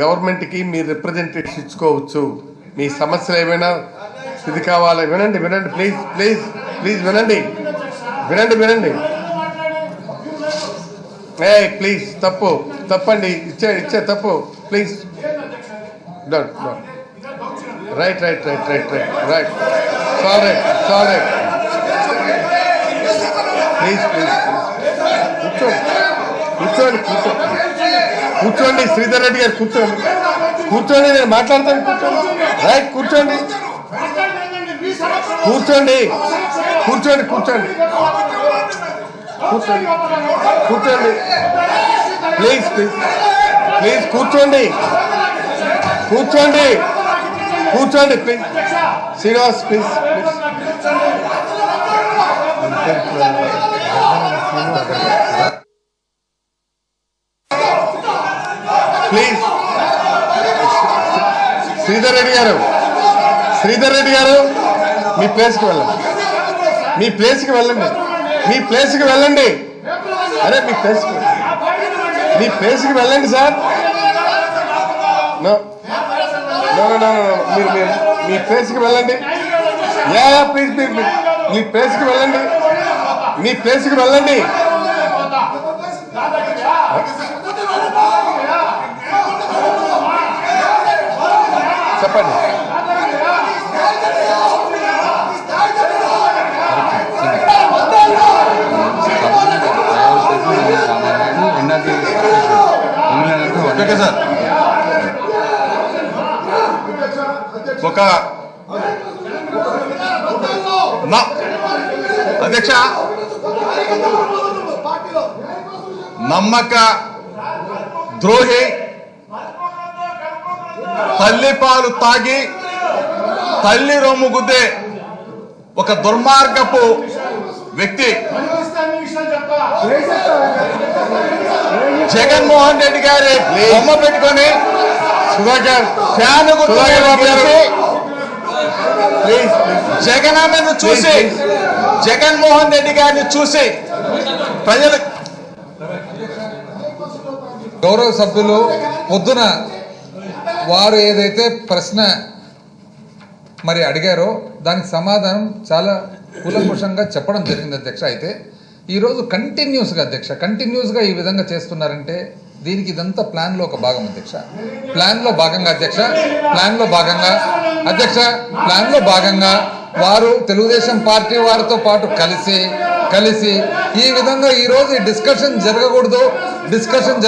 గవర్నమెంట్కి మీరు రిప్రజెంటేషన్ ఇచ్చుకోవచ్చు. మీ సమస్యలు ఏమైనా ఇది కావాలి? వినండి వినండి ప్లీజ్ ప్లీజ్ ప్లీజ్ వినండి. వినండి వినండి. ఏ ప్లీజ్ తప్పు తప్పండి. ఇచ్చే ఇచ్చే తప్పు please don't don't right right right right right right sorry sorry please please కూర్చోండి కూర్చోండి కూర్చో కూర్చోండి శ్రీధర్ రెడ్డి గారు కూర్చోండి కూర్చోండి నేను మాట్లాడతాను కూర్చోండి. రైట్ కూర్చోండి. కూర్చోండి కూర్చోండి కూర్చోండి. కూర్చోండి కూర్చోండి. ప్లీజ్ ప్లీజ్ ప్లీజ్ కూర్చోండి. కూర్చోండి కూర్చోండి please. Srinivas please please. Please Sridhar Reddy garu. Sridhar Reddy గారు మీ ప్లేస్కి వెళ్ళండి. మీ ప్లేస్కి వెళ్ళండి. మీ ప్లేస్కి వెళ్ళండి. అరే మీ ప్లేస్కి మీ ప్లేస్కి వెళ్ళండి సార్ మీరు మీ ప్లేస్కి వెళ్ళండి. Yeah please please. మీ ప్లేస్కి వెళ్ళండి. మీ ప్లేస్కి వెళ్ళండి. చెప్పండి. Okay sir. ఒక అధ్యక్ష. నమ్మక ద్రోహి తల్లి పాలు తాగి తల్లి రొమ్ము గుద్దే ఒక దుర్మార్గపు వ్యక్తి. జగన్మోహన్ రెడ్డి గారి బొమ్మ పెట్టుకొని సుధాకర్ ఫ్యాన్ జగన్ అన్నను చూసి జగన్మోహన్ రెడ్డి గారిని చూసి ప్రజలు గౌరవ సభ్యులు పొద్దున వారు ఏదైతే ప్రశ్న మరి అడిగారో దానికి సమాధానం చాలా కూలంకుషంగా చెప్పడం జరిగింది అధ్యక్ష. అయితే ఈరోజు కంటిన్యూస్గా అధ్యక్ష కంటిన్యూస్గా ఈ విధంగా చేస్తున్నారంటే దీనికి ఇదంతా ప్లాన్లో ఒక భాగం అధ్యక్ష. ప్లాన్లో భాగంగా అధ్యక్ష ప్లాన్లో భాగంగా అధ్యక్ష ప్లాన్లో భాగంగా వారు తెలుగుదేశం పార్టీ వారితో పాటు కలిసి కలిసి ఈ విధంగా ఈరోజు ఈ డిస్కషన్ జరగకూడదు డిస్కషన్